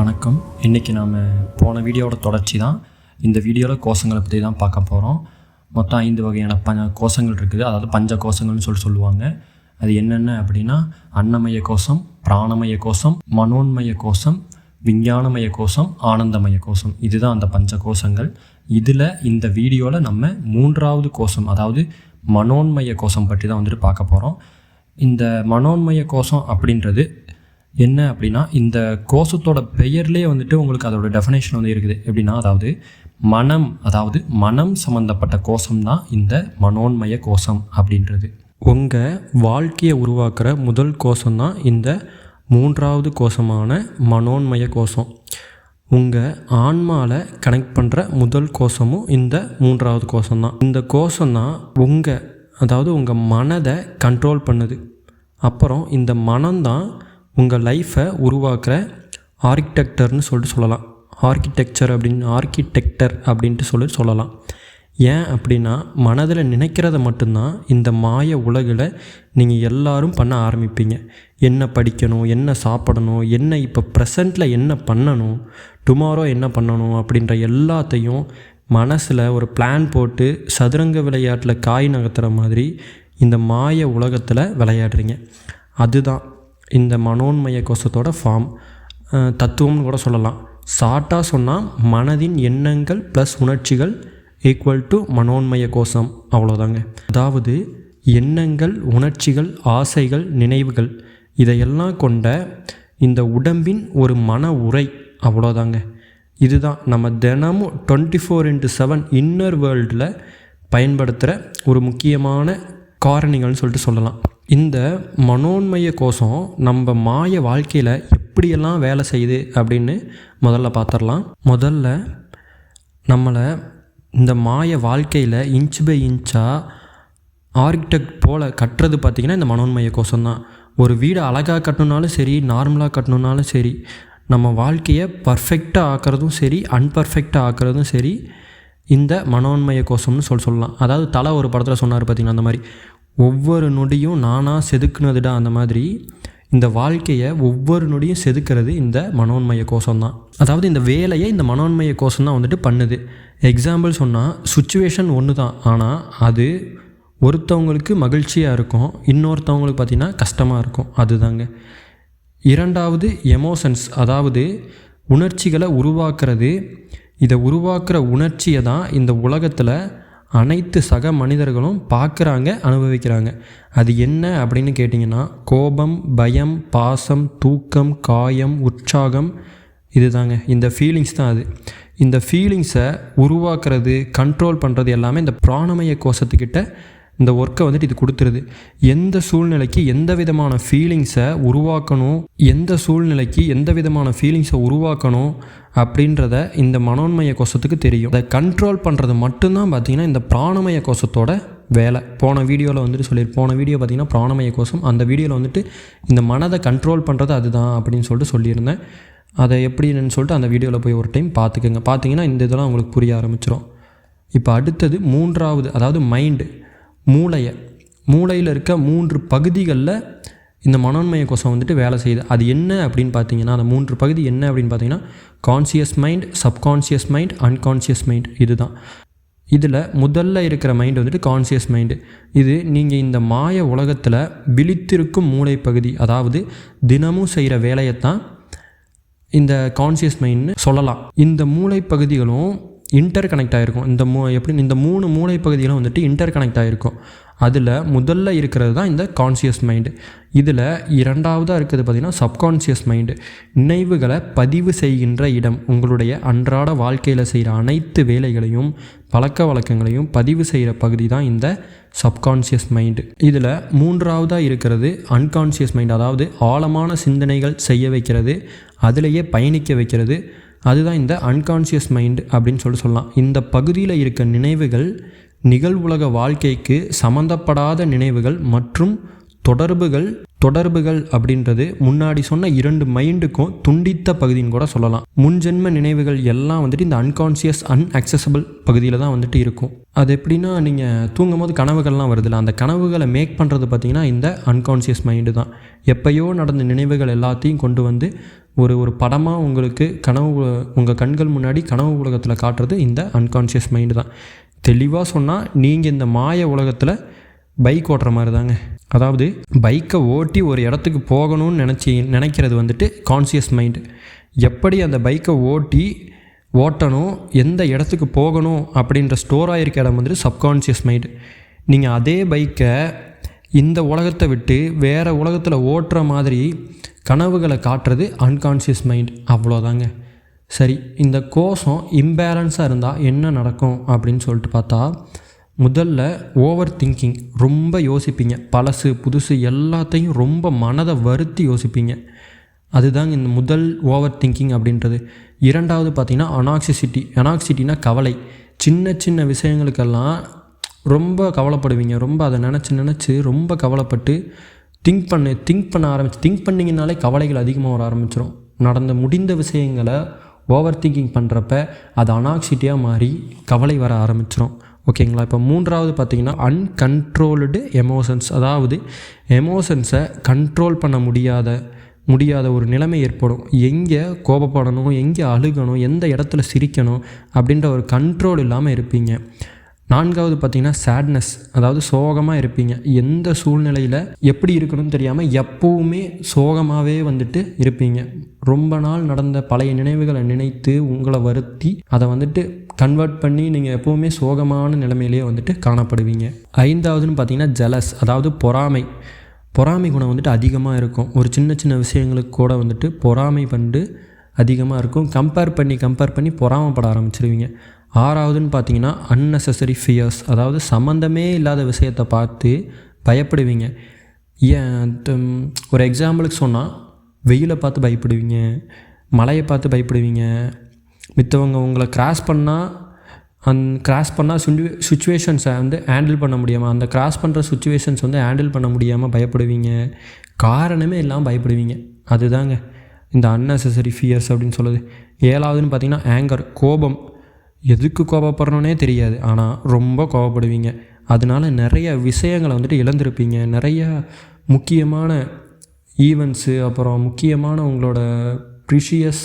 வணக்கம். இன்றைக்கி நாம் போன வீடியோவோட தொடர்ச்சி தான். இந்த வீடியோவில் கோஷங்களை பற்றி தான் பார்க்க போகிறோம் மொத்தம் ஐந்து வகையான ப கோஷங்கள் இருக்குது. அதாவது பஞ்ச கோஷங்கள்னு சொல்லி சொல்லுவாங்க. அது என்னென்ன அப்படின்னா அன்னமய கோஷம் பிராணமய கோஷம் மனோன்மய கோஷம் விஞ்ஞானமய கோஷம் ஆனந்தமய கோஷம். இதுதான் அந்த பஞ்ச கோஷங்கள். இதில் இந்த வீடியோவில் நம்ம மூன்றாவது கோஷம் அதாவது மனோன்மய கோஷம் பற்றி தான் வந்துட்டு பார்க்க போகிறோம் இந்த மனோன்மய கோஷம் அப்படின்றது என்ன அப்படின்னா இந்த கோஷத்தோட பெயர்லேயே வந்துட்டு உங்களுக்கு அதோட டெஃபினேஷன் வந்து இருக்குது. எப்படின்னா அதாவது மனம் அதாவது மனம் சம்மந்தப்பட்ட கோஷம் தான் இந்த மனோன்மய கோஷம் அப்படின்றது. உங்கள் வாழ்க்கையை உருவாக்குற முதல் கோஷம் தான் இந்த மூன்றாவது கோஷமான மனோன்மய கோஷம். உங்கள் ஆன்மாவில் கனெக்ட் பண்ணுற முதல் கோஷமும் இந்த மூன்றாவது கோஷம் தான் இந்த கோஷம் தான் உங்கள் அதாவது உங்கள் மனதை கண்ட்ரோல் பண்ணுது. அப்புறம் இந்த மனம்தான் உங்கள் லைஃப்பை உருவாக்குற ஆர்கிடெக்டர்னு சொல்லிட்டு சொல்லலாம். ஆர்கிடெக்சர் அப்படின்னு ஆர்கிடெக்டர் அப்படின்ட்டு சொல்லி சொல்லலாம். ஏன் அப்படின்னா மனதில் நினைக்கிறத மட்டும்தான் இந்த மாய உலகில் நீங்கள் எல்லாரும் பண்ண ஆரம்பிப்பீங்க. என்ன படிக்கணும் என்ன சாப்பிடணும் என்ன இப்போ ப்ரெசண்ட்டில் என்ன பண்ணணும் டுமாரோ என்ன பண்ணணும் அப்படின்ற எல்லாத்தையும் மனசில் ஒரு பிளான் போட்டு சதுரங்க விளையாட்டில் காய் நகர்த்துற மாதிரி இந்த மாய உலகத்தில் விளையாடுறீங்க. அதுதான். இந்த மனோன்மய கோஷத்தோட ஃபார்ம் தத்துவம்னு கூட சொல்லலாம். ஷார்ட்டாக சொன்னால் மனதின் எண்ணங்கள் ப்ளஸ் உணர்ச்சிகள் ஈக்குவல் டு மனோன்மய கோஷம். அவ்வளோதாங்க அதாவது எண்ணங்கள் உணர்ச்சிகள் ஆசைகள் நினைவுகள் இதையெல்லாம் கொண்ட இந்த உடம்பின் ஒரு மன உரை. அவ்வளோதாங்க இதுதான் நம்ம தினமும் twenty four into seven inner வேர்ல்டில் பயன்படுத்துகிற ஒரு முக்கியமான காரணிகள்னு சொல்லிட்டு சொல்லலாம். இந்த மனோன்மய கோஷம் நம்ம மாய வாழ்க்கையில் எப்படியெல்லாம் வேலை செய்யுது அப்படின்னு முதல்ல பார்த்துடலாம் முதல்ல நம்மளை இந்த மாய வாழ்க்கையில் இன்ச் பை இன்ச்சாக ஆர்கிடெக்ட் போல் கட்டுறது பார்த்திங்கன்னா இந்த மனோன்மய கோஷம் தான். ஒரு வீடு அழகாக கட்டணுனாலும் சரி நார்மலாக கட்டணுனாலும் சரி நம்ம வாழ்க்கையை பர்ஃபெக்டாக ஆக்கிறதும் சரி அன்பர்ஃபெக்டாக ஆக்கிறதும் சரி இந்த மனோன்மய கோஷம்னு சொல்லி சொல்லலாம். அதாவது தலை ஒரு படத்தில் சொன்னார் பார்த்திங்கன்னா அந்த மாதிரி. ஒவ்வொரு நொடியும் நானாக செதுக்குனதுடா அந்த மாதிரி இந்த வாழ்க்கையை ஒவ்வொரு நொடியும் செதுக்கிறது இந்த மனோன்மய கோஷம் தான் அதாவது இந்த வேலையை இந்த மனோன்மய கோஷம் தான் வந்துட்டு பண்ணுது. எக்ஸாம்பிள் சொன்னால் சுச்சுவேஷன் ஒன்று தான் ஆனால் அது ஒருத்தவங்களுக்கு மகிழ்ச்சியாக இருக்கும் இன்னொருத்தவங்களுக்கு பார்த்திங்கன்னா கஷ்டமாக இருக்கும். அதுதாங்க. இரண்டாவது எமோஷன்ஸ் அதாவது உணர்ச்சிகளை உருவாக்குறது. இதை உருவாக்குற உணர்ச்சியை தான் இந்த உலகத்தில் அனைத்து சக மனிதர்களும் பார்க்குறாங்க அனுபவிக்கிறாங்க. அது என்ன அப்படின்னு கேட்டிங்கன்னா கோபம் பயம் பாசம் தூக்கம் காயம் உற்சாகம் இதுதாங்க. இந்த ஃபீலிங்ஸ் தான் அது. இந்த ஃபீலிங்ஸை உருவாக்குறது கண்ட்ரோல் பண்ணுறது எல்லாமே இந்த பிராணமய கோஷத்துக்கிட்ட இந்த ஒர்க்கை வந்துட்டு இது கொடுத்துருது. எந்த சூழ்நிலைக்கு எந்த விதமான ஃபீலிங்ஸை உருவாக்கணும் எந்த சூழ்நிலைக்கு எந்த விதமான ஃபீலிங்ஸை உருவாக்கணும் அப்படின்றத இந்த மனோன்மய கோஷத்துக்கு தெரியும். அதை கண்ட்ரோல் பண்ணுறது மட்டும்தான் பார்த்திங்கன்னா இந்த பிராணமய கோஷத்தோட வேலை. போன வீடியோவில் வந்துட்டு சொல்லியிரு போன வீடியோ பார்த்திங்கன்னா பிராணமய கோஷம். அந்த வீடியோவில் வந்துட்டு இந்த மனதை கண்ட்ரோல் பண்ணுறது அதுதான் அப்படின்னு சொல்லிட்டு சொல்லியிருந்தேன். அதை எப்படின்னு சொல்லிட்டு அந்த வீடியோவில் போய் ஒரு டைம் பார்த்துக்குங்க பார்த்தீங்கன்னா இந்த இதெல்லாம் உங்களுக்கு புரிய ஆரம்பிச்சிடும் இப்போ அடுத்தது மூன்றாவது அதாவது மைண்டு மூளையை மூளையில் இருக்க மூன்று பகுதிகளில் இந்த மனோன்மய கோஷம் வந்துட்டு வேலை செய்யுது. அது என்ன அப்படின்னு பார்த்தீங்கன்னா அந்த மூன்று பகுதி என்ன அப்படின்னு பார்த்தீங்கன்னா conscious mind subconscious mind unconscious mind இதுதான். இதில் முதல்ல இருக்கிற மைண்டு வந்துட்டு கான்சியஸ் மைண்டு இது நீங்கள் இந்த மாய உலகத்தில் விழித்திருக்கும் மூளை பகுதி அதாவது தினமும் செய்கிற வேலையைத்தான் இந்த கான்சியஸ் மைண்ட்னு சொல்லலாம். இந்த மூளை பகுதிகளும் இன்டர் கனெக்ட் ஆகிருக்கும் இந்த மூ எப்படின்னு இந்த மூணு மூளை பகுதிகளும் வந்துட்டு இன்டர் கனெக்ட் ஆகிருக்கும் அதில் முதல்ல இருக்கிறது தான் இந்த கான்சியஸ் மைண்டு இதில் இரண்டாவதாக இருக்கிறது பார்த்திங்கன்னா சப்கான்சியஸ் மைண்டு நினைவுகளை பதிவு செய்கின்ற இடம். உங்களுடைய அன்றாட வாழ்க்கையில் செய்கிற அனைத்து வேலைகளையும் பழக்க வழக்கங்களையும் பதிவு செய்கிற பகுதி தான் இந்த சப்கான்சியஸ் மைண்டு இதில் மூன்றாவதாக இருக்கிறது அன்கான்சியஸ் மைண்ட் அதாவது ஆழமான சிந்தனைகள் செய்ய வைக்கிறது. அதிலேயே பயணிக்க வைக்கிறது. அதுதான் இந்த அன்கான்சியஸ் மைண்ட் அப்படின்னு சொல்லி சொல்லலாம். இந்த பகுதியில் இருக்க நினைவுகள் நிகழ்வுலக வாழ்க்கைக்கு சம்மந்தப்படாத நினைவுகள் மற்றும் தொடர்புகள் தொடர்புகள் அப்படின்றது முன்னாடி சொன்ன இரண்டு மைண்டுக்கும் துண்டித்த பகுதின்னு கூட சொல்லலாம். முன்ஜென்ம நினைவுகள் எல்லாம் வந்துட்டு இந்த அன்கான்சியஸ் அன்அக்சசபிள் பகுதியில் தான் வந்துட்டு இருக்கும். அது எப்படின்னா நீங்கள் தூங்கும் போது கனவுகள்லாம் வருதுல்ல அந்த கனவுகளை மேக் பண்ணுறது பார்த்திங்கன்னா இந்த அன்கான்சியஸ் மைண்டு தான். எப்பயோ நடந்த நினைவுகள் எல்லாத்தையும் கொண்டு வந்து ஒரு ஒரு படமாக உங்களுக்கு கனவு உங்கள் கண்கள் முன்னாடி கனவு உலகத்தில் காட்டுறது இந்த அன்கான்ஷியஸ் மைண்டு தான். தெளிவாக சொன்னால் நீங்கள் இந்த மாய உலகத்தில் பைக் ஓட்டுற மாதிரி தாங்க அதாவது பைக்கை ஓட்டி ஒரு இடத்துக்கு போகணும்னு நினச்சி நினைக்கிறது வந்துட்டு கான்சியஸ் மைண்டு எப்படி அந்த பைக்கை ஓட்டி ஓட்டணும் எந்த இடத்துக்கு போகணும் அப்படின்ற ஸ்டோர் ஆகிருக்க இடம் வந்துட்டு சப்கான்ஷியஸ் மைண்டு நீங்கள் அதே பைக்கை இந்த உலகத்தை விட்டு வேறு உலகத்தில் ஓட்டுற மாதிரி கனவுகளை காட்டுறது அன்கான்ஷியஸ் மைண்ட் அவ்வளோதாங்க. சரி இந்த கோஷம் இம்பேலன்ஸாக இருந்தால் என்ன நடக்கும் அப்படின்னு சொல்லிட்டு பார்த்தா முதல்ல ஓவர் திங்கிங் ரொம்ப யோசிப்பீங்க. பழசு புதுசு எல்லாத்தையும் ரொம்ப மனதை வருத்தி யோசிப்பீங்க. அதுதாங்க இந்த முதல் ஓவர் திங்கிங் அப்படின்றது. இரண்டாவது பார்த்திங்கன்னா அனாக்சிசிட்டி அனாக்சிட்டினா கவலை. சின்ன சின்ன விஷயங்களுக்கெல்லாம் ரொம்ப கவலைப்படுவீங்க. ரொம்ப அதை நினச்சி நினச்சி ரொம்ப கவலைப்பட்டு திங்க் பண்ணு திங்க் பண்ண ஆரம்பிச்சு திங்க் பண்ணிங்கனாலே கவலைகள் அதிகமாக வர ஆரம்பிச்சிடும் நடந்த முடிந்த விஷயங்களை ஓவர் திங்கிங் பண்ணுறப்ப அது அனாக்சிட்டியாக மாறி கவலை வர ஆரம்பிச்சிடும் ஓகேங்களா? இப்போ மூன்றாவது பார்த்திங்கன்னா அன்கண்ட்ரோல்டு எமோஷன்ஸ் அதாவது எமோஷன்ஸை கண்ட்ரோல் பண்ண முடியாத முடியாத ஒரு நிலைமை ஏற்படும். எங்கே கோபப்படணும் எங்கே அழுகணும் எந்த இடத்துல சிரிக்கணும் அப்படின்ற ஒரு கண்ட்ரோல் இல்லாமல் இருப்பீங்க. நான்காவது பார்த்தீங்கன்னா சேட்னஸ் அதாவது சோகமாக இருப்பீங்க. எந்த சூழ்நிலையில் எப்படி இருக்கணும்னு தெரியாமல் எப்போவுமே சோகமாகவே வந்துட்டு இருப்பீங்க. ரொம்ப நாள் நடந்த பழைய நினைவுகளை நினைத்து உங்களை வருத்தி அதை வந்துட்டு கன்வெர்ட் பண்ணி நீங்கள் எப்போவுமே சோகமான நிலைமையிலேயே வந்துட்டு காணப்படுவீங்க. ஐந்தாவதுன்னு பார்த்தீங்கன்னா ஜலஸ் அதாவது பொறாமை. பொறாமை குணம் வந்துட்டு அதிகமாக இருக்கும். ஒரு சின்ன சின்ன விஷயங்களுக்கு கூட வந்துட்டு பொறாமை பண்டு அதிகமாக இருக்கும். கம்பேர் பண்ணி கம்பேர் பண்ணி பொறாமைப்பட ஆரம்பிச்சிருவீங்க. ஆறாவதுன்னு பார்த்தீங்கன்னா unnecessary ஃபியர்ஸ் அதாவது சம்மந்தமே இல்லாத விஷயத்தை பார்த்து பயப்படுவீங்க. ஏன் ஒரு எக்ஸாம்பிளுக்கு சொன்னால் வெயிலை பார்த்து பயப்படுவீங்க மழையை பார்த்து பயப்படுவீங்க. மித்தவங்க உங்களை கிராஸ் பண்ணால் அந் கிராஸ் பண்ணால் சுண்டு சுச்சுவேஷன்ஸை வந்து ஹேண்டில் பண்ண முடியாமல் அந்த கிராஸ் பண்ணுற சுச்சுவேஷன்ஸ் வந்து ஹேண்டில் பண்ண முடியாமல் பயப்படுவீங்க. காரணமே இல்லாமல் பயப்படுவீங்க. அதுதாங்க இந்த unnecessary ஃபியர்ஸ் அப்படின்னு சொல்லுது ஏழாவதுன்னு பார்த்தீங்கன்னா ஆங்கர் கோபம். எதுக்கு கோபப்படணுன்னே தெரியாது. ஆனால் ரொம்ப கோபப்படுவீங்க அதனால நிறைய விஷயங்களை வந்துட்டு இழந்திருப்பீங்க. நிறைய முக்கியமான ஈவெண்ட்ஸு அப்புறம் முக்கியமான உங்களோட ப்ரிஷியஸ்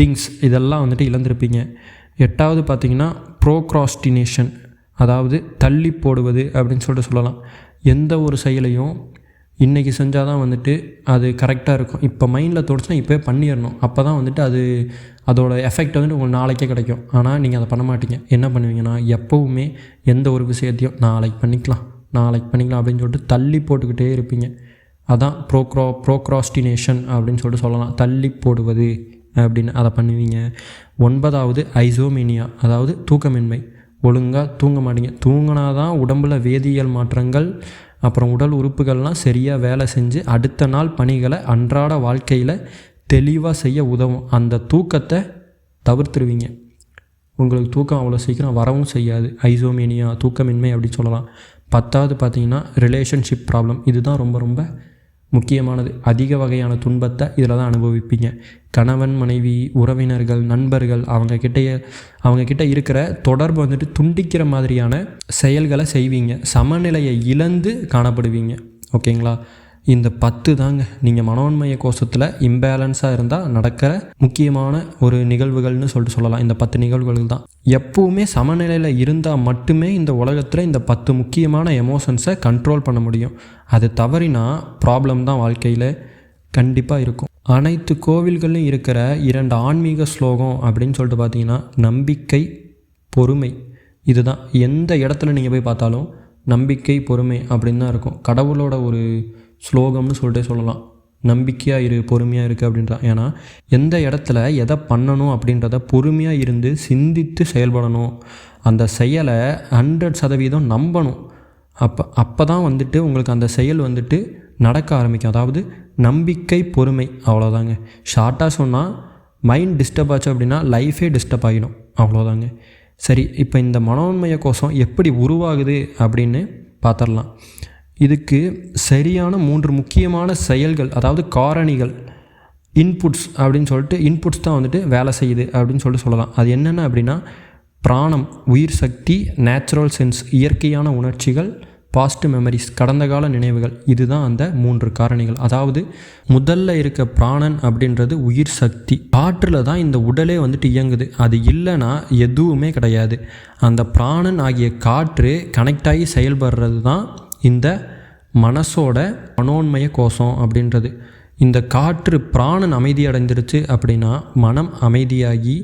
திங்ஸ் இதெல்லாம் வந்துட்டு இழந்திருப்பீங்க. எட்டாவது பார்த்தீங்கன்னா ப்ரோக்ராஸ்டினேஷன் அதாவது தள்ளி போடுவது அப்படின்னு சொல்லிட்டு சொல்லலாம். எந்த ஒரு செயலையும் இன்றைக்கி செஞ்சால் தான் வந்துட்டு அது கரெக்டாக இருக்கும். இப்போ மைண்டில் தோணுச்சுன்னா இப்போயே பண்ணிடணும் அப்போ தான் வந்துட்டு அது அதோட எஃபெக்ட் வந்துட்டு உங்களுக்கு நாளைக்கே கிடைக்கும். ஆனால் நீங்கள் அதை பண்ண மாட்டீங்க. என்ன பண்ணுவீங்கன்னா எப்போவுமே எந்த ஒரு விஷயத்தையும் நாளைக்கு பண்ணிக்கலாம். நாளைக்கு பண்ணிக்கலாம் அப்படின்னு சொல்லிட்டு தள்ளி போட்டுக்கிட்டே இருப்பீங்க. அதான் ப்ரோக்ரா ப்ரோக்ராஸ்டினேஷன் அப்படின்னு சொல்லிட்டு சொல்லலாம். தள்ளி போடுவது அப்படின்னு அதை பண்ணுவீங்க. ஒன்பதாவது ஐசோமீனியா அதாவது தூக்கமின்மை. ஒழுங்காக தூங்க மாட்டீங்க. தூங்கினா தான் உடம்புல வேதியியல் மாற்றங்கள் அப்புறம் உடல் உறுப்புகள்லாம் சரியாக வேலை செஞ்சு அடுத்த நாள் பணிகளை அன்றாட வாழ்க்கையில் தெளிவாக செய்ய உதவும். அந்த தூக்கத்தை தவிர்த்துருவீங்க. உங்களுக்கு தூக்கம் அவ்வளோ சீக்கிரம் வரவும் செய்யாது. ஐசோமேனியா தூக்கமின்மை அப்படின்னு சொல்லலாம். பத்தாவது பார்த்தீங்கன்னா ரிலேஷன்ஷிப் ப்ராப்ளம் இதுதான் ரொம்ப ரொம்ப முக்கியமானது. அதிக வகையான துன்பத்தை இதில் தான் அனுபவிப்பீங்க. கணவன் மனைவி உறவினர்கள் நண்பர்கள் அவங்க அவங்கக்கிட்ட அவங்க கிட்ட இருக்கிற தொடர்பு வந்துட்டு துண்டிக்கிற மாதிரியான செயல்களை செய்வீங்க. சமநிலையை இழந்து காணப்படுவீங்க. ஓகேங்களா? இந்த பத்து தாங்க. நீங்கள் மனோன்மய கோஷத்தில் இம்பேலன்ஸாக இருந்தால் நடக்கிற முக்கியமான ஒரு நிகழ்வுகள்னு சொல்லிட்டு சொல்லலாம். இந்த பத்து நிகழ்வுகள் தான். எப்பவுமே சமநிலையில் இருந்தால் மட்டுமே இந்த உலகத்தில் இந்த பத்து முக்கியமான எமோஷன்ஸை கண்ட்ரோல் பண்ண முடியும். அது தவறினா ப்ராப்ளம் தான் வாழ்க்கையில் கண்டிப்பாக இருக்கும். அனைத்து கோவில்கள்லையும் இருக்கிற இரண்டு ஆன்மீக ஸ்லோகம் அப்படின்னு சொல்லிட்டு பார்த்தீங்கன்னா நம்பிக்கை பொறுமை. இதுதான். எந்த இடத்துல நீங்கள் போய் பார்த்தாலும் நம்பிக்கை பொறுமை அப்படின்னு தான் இருக்கும். கடவுளோட ஒரு ஸ்லோகம்னு சொல்லிட்டே சொல்லலாம். நம்பிக்கையாக இரு பொறுமையாக இருக்குது அப்படின்றான் ஏன்னா எந்த இடத்துல எதை பண்ணணும் அப்படின்றத பொறுமையாக இருந்து சிந்தித்து செயல்படணும். அந்த செயலை ஹண்ட்ரட் சதவீதம் நம்பணும். அப்போ அப்போ தான் வந்துட்டு உங்களுக்கு அந்த செயல் வந்துட்டு நடக்க ஆரம்பிக்கும். அதாவது நம்பிக்கை பொறுமை அவ்வளோதாங்க ஷார்ட்டாக சொன்னால் மைண்ட் டிஸ்டர்ப் ஆச்சு அப்படின்னா லைஃபே டிஸ்டர்ப் ஆகிடும். அவ்வளோதாங்க சரி இப்போ இந்த மனோன்மய கோஷம் எப்படி உருவாகுது அப்படின்னு பார்த்துடலாம் இதுக்கு சரியான மூன்று முக்கியமான செயல்கள் அதாவது காரணிகள் இன்புட்ஸ் அப்படின்னு சொல்லிட்டு இன்புட்ஸ் தான் வந்துட்டு வேலை செய்யுது அப்படின்னு சொல்லிட்டு சொல்லலாம். அது என்னென்ன அப்படின்னா பிராணம் உயிர் சக்தி நேச்சுரல் சென்ஸ் இயற்கையான உணர்ச்சிகள் பாஸ்ட் மெமரிஸ் கடந்த கால நினைவுகள் இதுதான் அந்த மூன்று காரணிகள். அதாவது முதல்ல இருக்க பிராணன் அப்படின்றது உயிர் சக்தி. காற்றில் தான் இந்த உடலே வந்துட்டு இயங்குது. அது இல்லைன்னா எதுவுமே கிடையாது. அந்த பிராணன் ஆகிய காற்று கனெக்ட் ஆகி செயல்படுறது தான் இந்த மனசோட மனோன்மய கோஷம் அப்படின்றது. இந்த காற்று பிராணன் அமைதி அடைஞ்சிருச்சு அப்படின்னா மனம் அமைதியாகி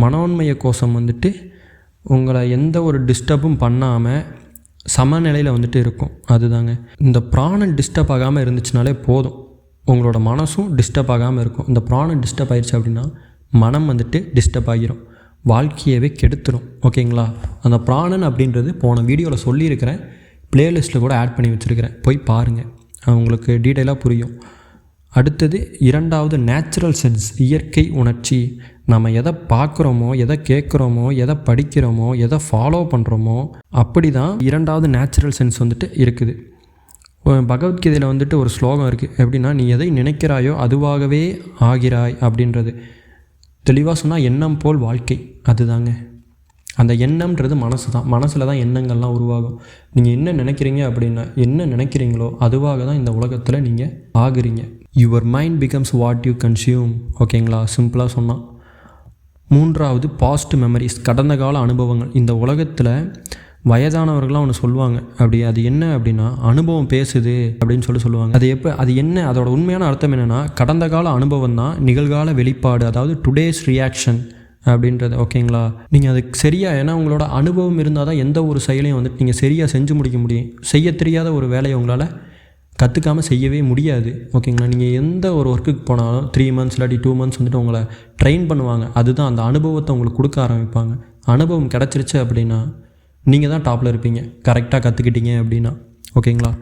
மனோன்மய கோஷம் வந்துட்டு உங்களை எந்த ஒரு டிஸ்டர்பும் பண்ணாமல் சமநிலையில் வந்துட்டு இருக்கும். அதுதாங்க. இந்த பிராணம் டிஸ்டர்ப் ஆகாமல் இருந்துச்சுனாலே போதும். உங்களோட மனசும் டிஸ்டர்ப் ஆகாமல் இருக்கும். இந்த பிராணம் டிஸ்டர்ப் ஆயிடுச்சு அப்படின்னா மனம் வந்துட்டு டிஸ்டர்ப் ஆகிரும். வாழ்க்கையவே கெடுத்துரும். ஓகேங்களா? அந்த பிராணன் அப்படின்றது போன வீடியோவில் சொல்லியிருக்கிறேன். ப்ளேலிஸ்ட்டில் கூட ஆட் பண்ணி வச்சுருக்கிறேன். போய் பாருங்கள் உங்களுக்கு டீட்டெயிலாக புரியும். அடுத்தது இரண்டாவது நேச்சுரல் சென்ஸ் இயற்கை உணர்ச்சி. நம்ம எதை பார்க்குறோமோ எதை கேட்குறோமோ எதை படிக்கிறோமோ எதை ஃபாலோ பண்ணுறோமோ அப்படி தான் இரண்டாவது நேச்சுரல் சென்ஸ் வந்துட்டு இருக்குது. பகவத்கீதையில் வந்துட்டு ஒரு ஸ்லோகம் இருக்குது எப்படின்னா நீ எதை நினைக்கிறாயோ அதுவாகவே ஆகிறாய் அப்படின்றது. தெளிவாக சொன்னால் எண்ணம் போல் வாழ்க்கை. அதுதாங்க. அந்த எண்ணம்ன்றது மனசு தான் மனசில் தான் எண்ணங்கள்லாம் உருவாகும். நீங்கள் என்ன நினைக்கிறீங்க அப்படின்னா என்ன நினைக்கிறீங்களோ அதுவாக தான் இந்த உலகத்தில் நீங்கள் ஆகுறீங்க. Your mind becomes what you consume ஓகேங்களா? சிம்பிளாக சொன்னால் மூன்றாவது பாஸ்ட் மெமரிஸ் கடந்த கால அனுபவங்கள். இந்த உலகத்தில் வயதானவர்கள்லாம் ஒன்று சொல்லுவாங்க. அப்படி அது என்ன அப்படின்னா அனுபவம் பேசுது அப்படின்னு சொல்லி சொல்லுவாங்க. அது எப்போ அது என்ன அதோட உண்மையான அர்த்தம் என்னென்னா கடந்த கால அனுபவம் தான் நிகழ்கால வெளிப்பாடு அதாவது டுடேஸ் ரியாக்ஷன் அப்படின்றது ஓகேங்களா நீங்கள் அதுக்கு சரியாக ஏன்னா உங்களோட அனுபவம் இருந்தால் தான் எந்த ஒரு செயலையும் வந்துட்டு நீங்கள் சரியாக செஞ்சு முடிக்க முடியும். செய்ய தெரியாத ஒரு வேலையை உங்களால் கற்றுக்காமல் செய்யவே முடியாது. ஓகேங்களா நீங்கள் எந்த ஒரு ஒர்க்குக்கு போனாலும் த்ரீ மந்த்ஸ் இல்லாட்டி டூ மந்த்ஸ் வந்துட்டு உங்களை ட்ரெயின் பண்ணுவாங்க. அதுதான் அந்த அனுபவத்தை உங்களுக்கு கொடுக்க ஆரம்பிப்பாங்க. அனுபவம் கிடச்சிருச்சு அப்படின்னா நீங்கள் தான் டாப்பில் இருப்பீங்க. கரெக்டாக கற்றுக்கிட்டீங்க அப்படின்னா. ஓகேங்களா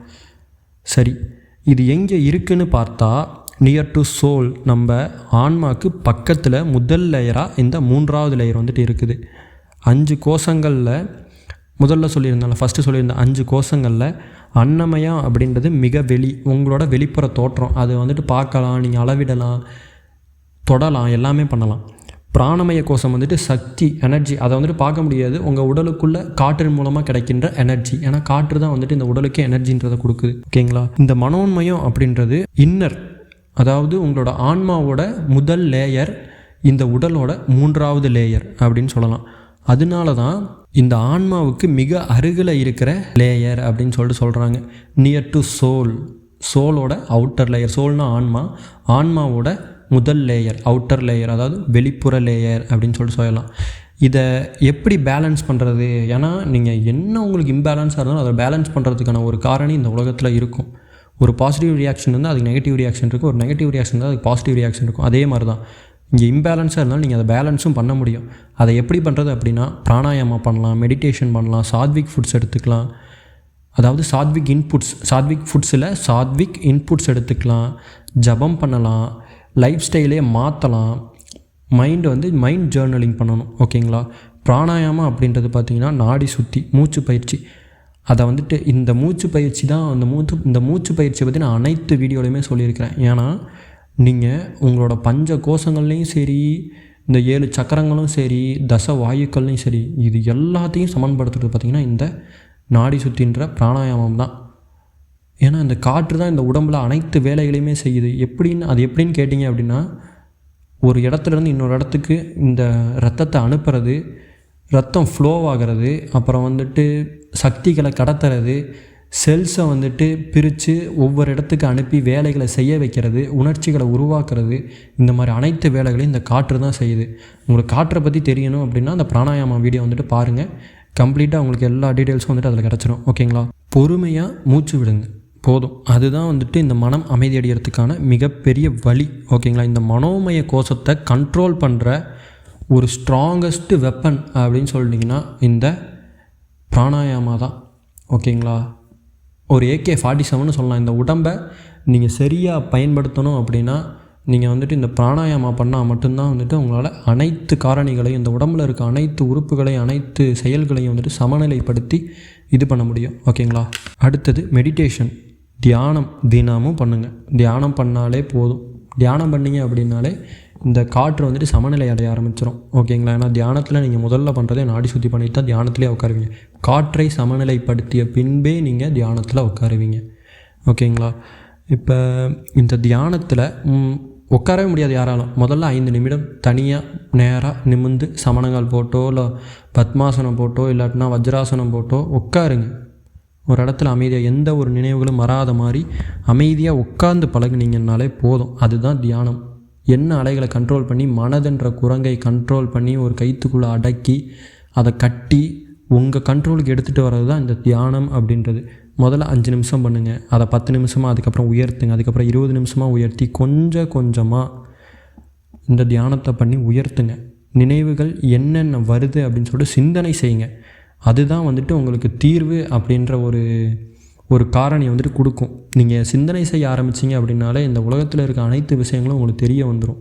சரி. இது எங்கே இருக்குன்னு பார்த்தா நியர் டு சோல் நம்ம ஆன்மாக்கு பக்கத்தில் முதல் லேயராக இந்த மூன்றாவது லேயர் வந்துட்டு இருக்குது. அஞ்சு கோஷங்களில் முதல்ல சொல்லியிருந்தால ஃபஸ்ட்டு சொல்லியிருந்தேன் அஞ்சு கோஷங்களில் அன்னமயம் அப்படின்றது மிக வெளி உங்களோட வெளிப்புற தோற்றம். அது வந்துட்டு பார்க்கலாம் நீங்கள் அளவிடலாம் தொடலாம் எல்லாமே பண்ணலாம். பிராணமய கோஷம் வந்துட்டு சக்தி எனர்ஜி அதை வந்துட்டு பார்க்க முடியாது. உங்கள் உடலுக்குள்ளே காற்றின் மூலமாக கிடைக்கின்ற எனர்ஜி ஏன்னா காற்று தான் வந்துட்டு இந்த உடலுக்கு எனர்ஜின்றதை கொடுக்குது. ஓகேங்களா இந்த மனோன்மயம் அப்படின்றது இன்னர் அதாவது உங்களோட ஆன்மாவோட முதல் லேயர் இந்த உடலோட மூன்றாவது லேயர் அப்படின்னு சொல்லலாம். அதனால தான் இந்த ஆன்மாவுக்கு மிக அருகில் இருக்கிற லேயர் அப்படின்னு சொல்லிட்டு சொல்கிறாங்க நியர் டு சோல் சோலோட அவுட்டர் லேயர் சோல்னா ஆன்மா. ஆன்மாவோட முதல் லேயர் அவுட்டர் லேயர் அதாவது வெளிப்புற லேயர் அப்படின்னு சொல்லிட்டு சொல்லலாம். இதை எப்படி பேலன்ஸ் பண்ணுறது ஏன்னா நீங்கள் என்ன உங்களுக்கு இம்பேலன்ஸாக இருந்தாலும் அதை பேலன்ஸ் பண்ணுறதுக்கான ஒரு காரணி இந்த உலகத்தில் இருக்கும். ஒரு பாசிட்டிவ் ரியாக்ஷன் இருந்தால் அதுக்கு நெகட்டிவ் ரியாக்ஷன் இருக்கும். ஒரு நெகட்டிவ் ரியாக்ஷன் இருந்தால் அதுக்கு பாசிட்டிவ் ரியாக்ஷன் இருக்கும். அதே மாதிரி தான் இங்கே இம்பேலன்ஸாக இருந்தாலும் நீங்கள் அதை பேலன்ஸும் பண்ண முடியும். அதை எப்படி பண்ணுறது அப்படின்னா பிராணாயாமா பண்ணலாம் மெடிடேஷன் பண்ணலாம் சாத்விக் ஃபுட்ஸ் எடுத்துக்கலாம். அதாவது சாத்விக் இன்புட்ஸ் சாத்விக் ஃபுட்ஸில் சாத்விக் இன்புட்ஸ் எடுத்துக்கலாம். ஜபம் பண்ணலாம் லைஃப் ஸ்டைலே மாற்றலாம் மைண்டு வந்து மைண்ட் ஜேர்னலிங் பண்ணணும் ஓகேங்களா? பிராணாயாமம் அப்படின்றது பார்த்திங்கன்னா நாடி சுற்றி மூச்சு பயிற்சி. அதை வந்துட்டு இந்த மூச்சு பயிற்சி தான் அந்த மூச்சு இந்த மூச்சு பயிற்சியை பற்றி நான் அனைத்து வீடியோலையுமே சொல்லியிருக்கிறேன். ஏன்னா நீங்கள் உங்களோட பஞ்ச கோஷங்கள்லேயும் சரி இந்த ஏழு சக்கரங்களும் சரி தச வாயுக்கள்லையும் சரி இது எல்லாத்தையும் சமன்படுத்துறது பார்த்திங்கன்னா இந்த நாடி சுத்தின்ற பிராணாயாமம் தான். ஏன்னா இந்த காற்று தான் இந்த உடம்புல அனைத்து வேலைகளையுமே செய்யுது. எப்படின்னு அது எப்படின்னு கேட்டிங்க அப்படின்னா ஒரு இடத்துலேருந்து இன்னொரு இடத்துக்கு இந்த ரத்தத்தை அனுப்புறது ரத்தம் ஃப்ளோ ஆகிறது அப்புறம் வந்துட்டு சக்திகளை கடத்துறது செல்ஸை வந்துட்டு பிரித்து ஒவ்வொரு இடத்துக்கு அனுப்பி வேலைகளை செய்ய வைக்கிறது உணர்ச்சிகளை உருவாக்குறது இந்த மாதிரி அனைத்து வேலைகளையும் இந்த காற்று தான் செய்யுது. உங்களுக்கு காற்றை பற்றி தெரியணும் அப்படின்னா அந்த பிராணாயாமம் வீடியோ வந்துட்டு பாருங்கள் கம்ப்ளீட்டாக உங்களுக்கு எல்லா டீட்டெயில்ஸும் வந்துட்டு அதில் கிடச்சிரும். ஓகேங்களா? பொறுமையாக மூச்சு விடுங்க. போதும். அதுதான் வந்துட்டு இந்த மனம் அமைதியடைகிறதுக்கான மிகப்பெரிய வழி. ஓகேங்களா? இந்த மனோமய கோஷத்தை கண்ட்ரோல் பண்ணுற ஒரு ஸ்ட்ராங்கஸ்ட்டு வெப்பன் அப்படின்னு சொல்லிட்டிங்கன்னா இந்த பிராணாயாமா தான். ஓகேங்களா? ஒரு ஏகே ஃபார்ட்டி செவன் சொல்லலாம். இந்த உடம்பை நீங்கள் சரியாக பயன்படுத்தணும் அப்படின்னா நீங்கள் வந்துட்டு இந்த பிராணாயாமா பண்ணால் மட்டும்தான் வந்துட்டு உங்களால் அனைத்து காரணிகளையும் இந்த உடம்புல இருக்க அனைத்து உறுப்புகளையும் அனைத்து செயல்களையும் வந்துட்டு சமநிலைப்படுத்தி இது பண்ண முடியும். ஓகேங்களா? அடுத்தது மெடிடேஷன் தியானம் தினமும் பண்ணுங்கள் தியானம் பண்ணாலே போதும். தியானம் பண்ணீங்க அப்படின்னாலே இந்த காற்று வந்துட்டு சமநிலை அடைய ஆரம்பிச்சிடும் ஓகேங்களா? ஏன்னா தியானத்தில் நீங்கள் முதல்ல பண்ணுறதே நாடி சுத்தி பண்ணிட்டு தான் தியானத்திலே உட்காருவீங்க. காற்றை சமநிலைப்படுத்திய பின்பே நீங்கள் தியானத்தில் உட்காருவீங்க. ஓகேங்களா? இப்போ இந்த தியானத்தில் உட்காரவே முடியாது யாராலும். முதல்ல ஐந்து நிமிடம் தனியாக நேராக நிமிர்ந்து சமணங்கள் போட்டோ இல்லை பத்மாசனம் போட்டோ இல்லாட்டினா வஜ்ராசனம் போட்டோ உட்காருங்க. ஒரு இடத்துல அமைதியாக எந்த ஒரு நினைவுகளும் வராத மாதிரி அமைதியாக உட்கார்ந்து பழகுனீங்கன்னாலே போதும். அதுதான் தியானம். என்ன அலைகளை கண்ட்ரோல் பண்ணி மனதுன்ற குரங்கை கண்ட்ரோல் பண்ணி ஒரு கைத்துக்குள்ளே அடக்கி அதை கட்டி உங்கள் கண்ட்ரோலுக்கு எடுத்துகிட்டு வர்றது தான் இந்த தியானம் அப்படின்றது. முதல்ல அஞ்சு நிமிஷம் பண்ணுங்கள் அதை பத்து நிமிஷமாக அதுக்கப்புறம் உயர்த்துங்க. அதுக்கப்புறம் இருபது நிமிஷமாக உயர்த்தி கொஞ்சம் கொஞ்சமாக இந்த தியானத்தை பண்ணி உயர்த்துங்க. நினைவுகள் என்னென்ன வருது அப்படின்னு சொல்லிட்டு சிந்தனை செய்யுங்க. அதுதான் வந்துட்டு உங்களுக்கு தீர்வு அப்படின்ற ஒரு ஒரு காரணியை வந்துட்டு கொடுக்கும். நீங்கள் சிந்தனை செய்ய ஆரம்பிச்சிங்க அப்படின்னாலே இந்த உலகத்தில் இருக்க அனைத்து விஷயங்களும் உங்களுக்கு தெரிய வந்துடும்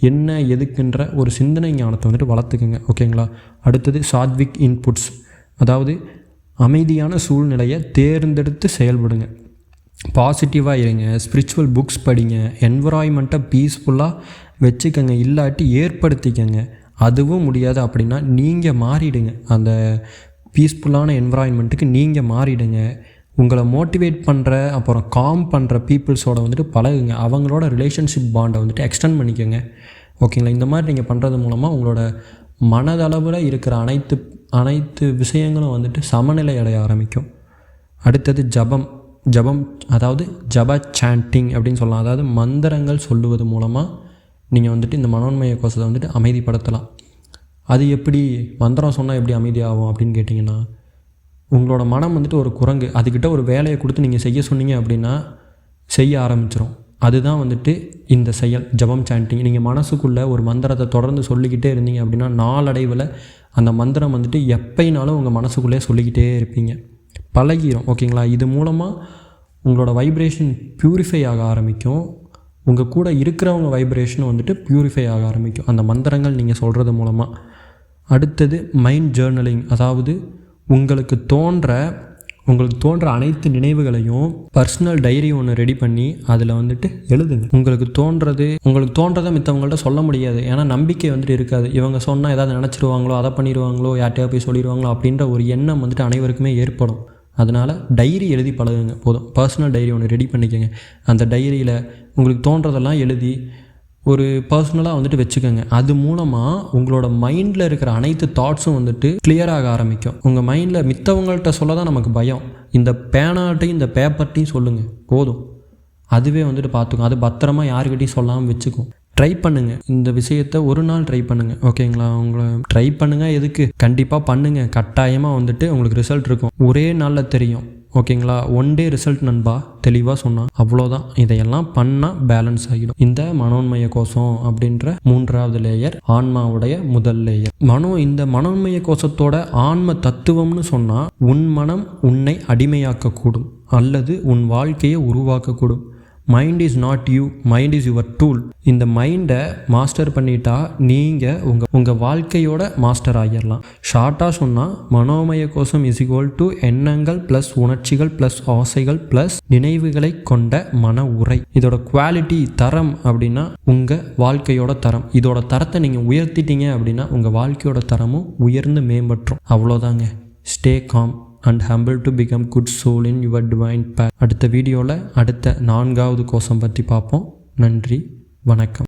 என்ன எதுக்குன்ற ஒரு சிந்தனை ஞானத்தை வந்துட்டு வளர்த்துக்குங்க. ஓகேங்களா? அடுத்தது சாத்விக் இன்புட்ஸ் அதாவது அமைதியான சூழ்நிலையை தேர்ந்தெடுத்து செயல்படுங்க. பாசிட்டிவாக இருங்க. ஸ்பிரிச்சுவல் புக்ஸ் படிங்க. என்வராய்மெண்ட்டை பீஸ்ஃபுல்லாக வச்சுக்கோங்க. இல்லாட்டி ஏற்படுத்திக்கங்க. அதுவும் முடியாது அப்படின்னா நீங்கள் மாறிடுங்க. அந்த பீஸ்ஃபுல்லான என்வரான்மெண்ட்டுக்கு நீங்கள் மாறிடுங்க. உங்களை மோட்டிவேட் பண்ணுற அப்புறம் காம் பண்ணுற பீப்புள்ஸோட வந்துட்டு பழகுங்க. அவங்களோட ரிலேஷன்ஷிப் பாண்டை வந்துட்டு எக்ஸ்டெண்ட் பண்ணிக்கோங்க. ஓகேங்களா இந்த மாதிரி நீங்கள் பண்ணுறது மூலமாக உங்களோட மனதளவில் இருக்கிற அனைத்து அனைத்து விஷயங்களும் வந்துட்டு சமநிலை அடைய ஆரம்பிக்கும். அடுத்தது ஜபம். ஜபம் அதாவது ஜப சாண்டிங் அப்படின்னு சொல்லலாம். அதாவது மந்திரங்கள் சொல்லுவது மூலமாக நீங்கள் வந்துட்டு இந்த மனோன்மய கோஷத்தை வந்துட்டு அமைதிப்படுத்தலாம். அது எப்படி மந்திரம் சொன்னால் எப்படி அமைதியாகும் அப்படின்னு கேட்டிங்கன்னா உங்களோட மனம் வந்துட்டு ஒரு குரங்கு. அதுக்கிட்ட ஒரு வேலையை கொடுத்து நீங்கள் செய்ய சொன்னீங்க அப்படின்னா செய்ய ஆரம்பிச்சிரும். அதுதான் வந்துட்டு இந்த செயல் ஜபம் சாண்டிங் நீங்கள் மனசுக்குள்ளே ஒரு மந்திரத்தை தொடர்ந்து சொல்லிக்கிட்டே இருந்தீங்க அப்படின்னா நாளடைவில் அந்த மந்திரம் வந்துட்டு எப்பயினாலும் உங்கள் மனசுக்குள்ளே சொல்லிக்கிட்டே இருப்பீங்க. பழகிரும் ஓகேங்களா? இது மூலமாக உங்களோட வைப்ரேஷன் ப்யூரிஃபை ஆக ஆரம்பிக்கும். உங்கள் கூட இருக்கிறவங்க வைப்ரேஷனும் வந்துட்டு ப்யூரிஃபை ஆக ஆரம்பிக்கும். அந்த மந்திரங்கள் நீங்கள் சொல்கிறது மூலமாக அடுத்தது மைண்ட் ஜேர்னலிங் அதாவது உங்களுக்கு தோன்ற உங்களுக்கு தோன்ற அனைத்து நினைவுகளையும் பர்சனல் டைரி ஒன்று ரெடி பண்ணி அதில் வந்துட்டு எழுதுங்க. உங்களுக்கு தோன்றது உங்களுக்கு தோன்றதை மித்தவங்கள்ட்ட சொல்ல முடியாது. ஏன்னா நம்பிக்கை வந்துட்டு இருக்காது. இவங்க சொன்னால் ஏதாவது நினச்சிருவாங்களோ அதை பண்ணிடுவாங்களோ யார்கிட்டயா போய் சொல்லிடுவாங்களோ அப்படின்ற ஒரு எண்ணம் வந்துட்டு அனைவருக்குமே ஏற்படும். அதனால் டைரி எழுதி பழகுங்க போதும். பர்சனல் டைரி ஒன்று ரெடி பண்ணிக்கோங்க. அந்த டைரியில் உங்களுக்கு தோன்றதெல்லாம் எழுதி ஒரு பர்சனலாக வந்துட்டு வச்சுக்கோங்க. அது மூலமாக உங்களோட மைண்டில் இருக்கிற அனைத்து தாட்ஸும் வந்துட்டு கிளியராக ஆரம்பிக்கும். உங்கள் மைண்டில் மித்தவங்கள்ட்ட சொல்ல தான் நமக்கு பயம். இந்த பேனாட்டையும் இந்த பேப்பர்ட்டையும் சொல்லுங்கள் போதும். அதுவே வந்துட்டு பார்த்துக்கும். அது பத்திரமா யாருக்கிட்டையும் சொல்லாமல் வச்சுக்கும். ட்ரை பண்ணுங்கள் இந்த விஷயத்த ஒரு நாள் ட்ரை பண்ணுங்கள் ஓகேங்களா உங்களை ட்ரை பண்ணுங்கள் எதுக்கு? கண்டிப்பாக பண்ணுங்கள் கட்டாயமாக வந்துட்டு உங்களுக்கு ரிசல்ட் இருக்கும். ஒரே நாளில் தெரியும். ஓகேங்களா? ஒன் டே ரிசல்ட் நண்பா தெளிவாக சொன்னான். அவ்வளோதான். இதையெல்லாம் பண்ணால் பேலன்ஸ் ஆகிடும். இந்த மனோன்மய கோஷம் அப்படின்ற மூன்றாவது லேயர் ஆன்மாவுடைய முதல் லேயர் மனோ இந்த மனோன்மய கோஷத்தோட ஆன்ம தத்துவம்னு சொன்னால் உன் மனம் உன்னை அடிமையாக்கக்கூடும். அல்லது உன் வாழ்க்கையை உருவாக்கக்கூடும். Mind is not you mind is your tool இந்த மைண்டை மாஸ்டர் பண்ணிட்டா நீங்கள் உங்கள் உங்கள் வாழ்க்கையோட மாஸ்டர் ஆகிடலாம் ஷார்ட்டாக சொன்னால் மனோமய கோஷம் இஸ் equal டு எண்ணங்கள் ப்ளஸ் உணர்ச்சிகள் ப்ளஸ் ஆசைகள் ப்ளஸ் நினைவுகளை கொண்ட மன உரை. இதோட குவாலிட்டி தரம் அப்படின்னா உங்கள் வாழ்க்கையோட தரம். இதோட தரத்தை நீங்கள் உயர்த்திட்டீங்க அப்படின்னா உங்கள் வாழ்க்கையோட தரமும் உயர்ந்து மேம்பற்றும் அவ்வளோதாங்க. Stay calm and humble to become good soul in your divine பே அடுத்த வீடியோவில் அடுத்த நான்காவது கோஷம் பற்றி பார்ப்போம். நன்றி வணக்கம்.